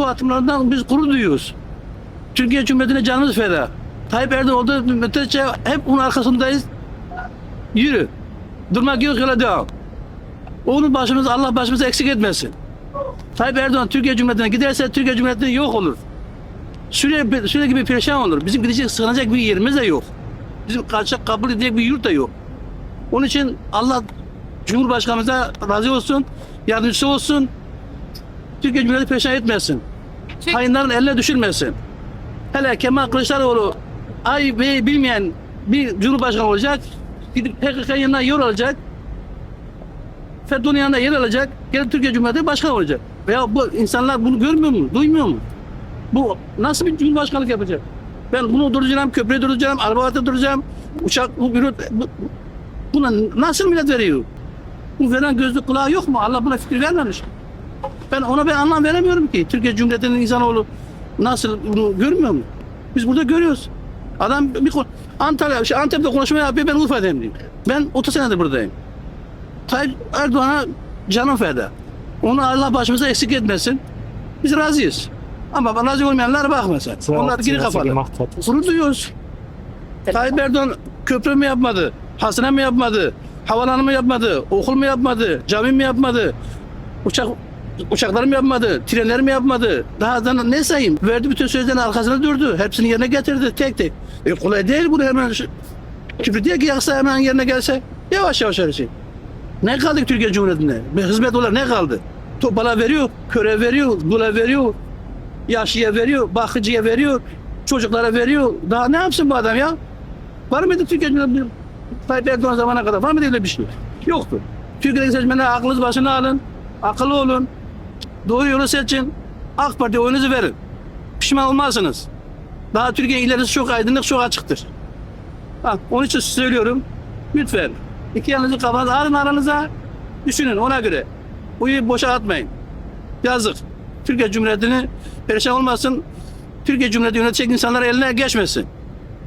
bu atımlardan biz gurur duyuyoruz. Türkiye Cumhuriyeti'ne canımız feda. Tayyip Erdoğan olduğu müddetçe hep onun arkasındayız. Yürü. Durmak yok yola devam. Onun başımız Allah başımıza eksik etmesin. Tayyip Erdoğan Türkiye Cumhuriyeti'ne giderse Türkiye Cumhuriyeti yok olur. Suriye, Suriye gibi perişan olur. Bizim gidecek sığınacak bir yerimiz de yok. Bizim kaçak kabul edecek bir yurt da yok. Onun için Allah Cumhurbaşkanımıza razı olsun, yardımcısı olsun. Türkiye Cumhuriyeti perişan etmesin. Çünkü- Hainlerin eline düşürmesin. Hele Kemal Kılıçdaroğlu ay ve bilmeyen bir Cumhurbaşkanı olacak. Gidip PKK'nın yanına yer alacak. FETÖ'nün yanına yer alacak. Gelip Türkiye Cumhuriyeti başkan olacak. Veya bu insanlar bunu görmüyor mu? Duymuyor mu? Bu nasıl bir cumhurbaşkanlık yapacak? Ben bunu duracağım, köprüye duracağım, arabada duracağım, uçak, bu, bu, bu- buna nasıl millet veriyor? Bu veren gözlü kulağı yok mu? Allah buna fikir vermemiş. Ben ona ben anlam veremiyorum ki. Türkiye Cumhuriyeti'nin insanoğlu nasıl bunu görmüyor mu? Biz burada görüyoruz. Adam bir Antalya, şey, Antep'te konuşma yapıyor, ben Urfa'dayım diyor. Ben 30 senedir buradayım. Tayyip Erdoğan'a canım feda. Onu Allah başımıza eksik etmesin. Biz razıyız. Ama razı olmayanlar bakmasın. Onlar geri kafalı. Bunu duyuyoruz. Tayyip Erdoğan köprü mü yapmadı? Hastane mi yapmadı? Havalanı mı yapmadı? Okul mu yapmadı? Cami mi yapmadı? Uçak uçakları mı yapmadı? Trenleri mi yapmadı? Daha da ne sayayım? Verdi bütün sözlerin arkasına durdu. Hepsini yerine getirdi tek tek. E kolay değil bunu hemen Kübrüt'e yaksa hemen yerine gelse yavaş yavaş her şey. Ne kaldı Türkiye Cumhuriyeti'nde? Hizmet olarak ne kaldı? Topala veriyor, köre veriyor, bula veriyor, yaşlıya veriyor, bakıcıya veriyor, çocuklara veriyor. Daha ne yapsın bu adam ya? Var mıydı Türkiye Cumhuriyeti? Tayyip Erdoğan zamana kadar var mıydı öyle bir şey? Yoktu. Türkiye'deki seçmenler aklınız başına alın, akıllı olun, doğru yolu seçin, AK Parti'ye oyunuzu verin. Pişman olmazsınız. Daha Türkiye ilerisi çok aydınlık, çok açıktır. Bak, onun için söylüyorum, lütfen iki yanınızı kafanıza alın aranıza, düşünün ona göre. Uyu boşa atmayın. Yazık. Türkiye Cumhuriyeti'ni perişan olmasın. Türkiye Cumhuriyeti yönetecek insanlar eline geçmesin.